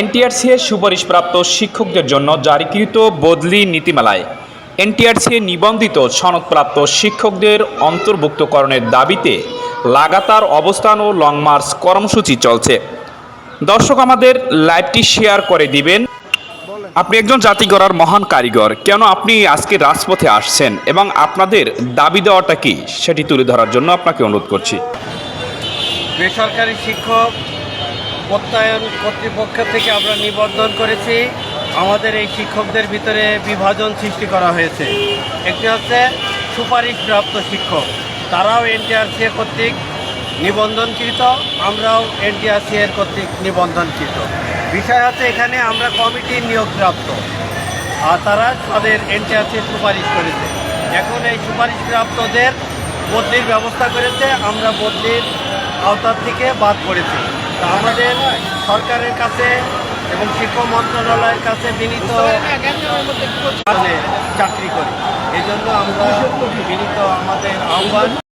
NTRC এর সুপারিশপ্রাপ্ত শিক্ষকদের জন্য জারিকৃত বদলি নীতিমালায় এনটিআরসি নিবন্ধিত সনদপ্রাপ্ত শিক্ষকদের অন্তর্ভুক্তকরণের দাবিতে লাগাতার অবস্থান ও লং মার্চ কর্মসূচি চলছে। দর্শক, আমাদের লাইভটি শেয়ার করে দিবেন। আপনি একজন জাতি গড়ার মহান কারিগর, কেন আপনি আজকে রাজপথে আসছেন এবং আপনাদের দাবি দেওয়াটা কি, সেটি তুলে ধরার জন্য আপনাকে অনুরোধ করছি। বেসরকারি শিক্ষক প্রত্যয়ন কর্তৃপক্ষ থেকে আমরা নিবন্ধন করেছি। আমাদের এই শিক্ষকদের ভিতরে বিভাজন সৃষ্টি করা হয়েছে। একটি হচ্ছে সুপারিশপ্রাপ্ত শিক্ষক। তারাও এনটিআরসি এর কর্তৃক নিবন্ধনকৃত, আমরাও এনটিআরসি এর কর্তৃক নিবন্ধনকৃত। বিষয় হচ্ছে এখানে আমরা কমিটির নিয়োগপ্রাপ্ত, আর তারা তাদের এনটিআরসি সুপারিশ করেছে। এখন এই সুপারিশপ্রাপ্তদের বদলির ব্যবস্থা করেছে, আমরা বদলির আওতার থেকে বাদ পড়েছি। তা আমাদের সরকারের কাছে এবং শিক্ষা মন্ত্রণালয়ের কাছে বিনীত চাকরি করি। এই জন্য আমরা বিনীত আমাদের আহ্বান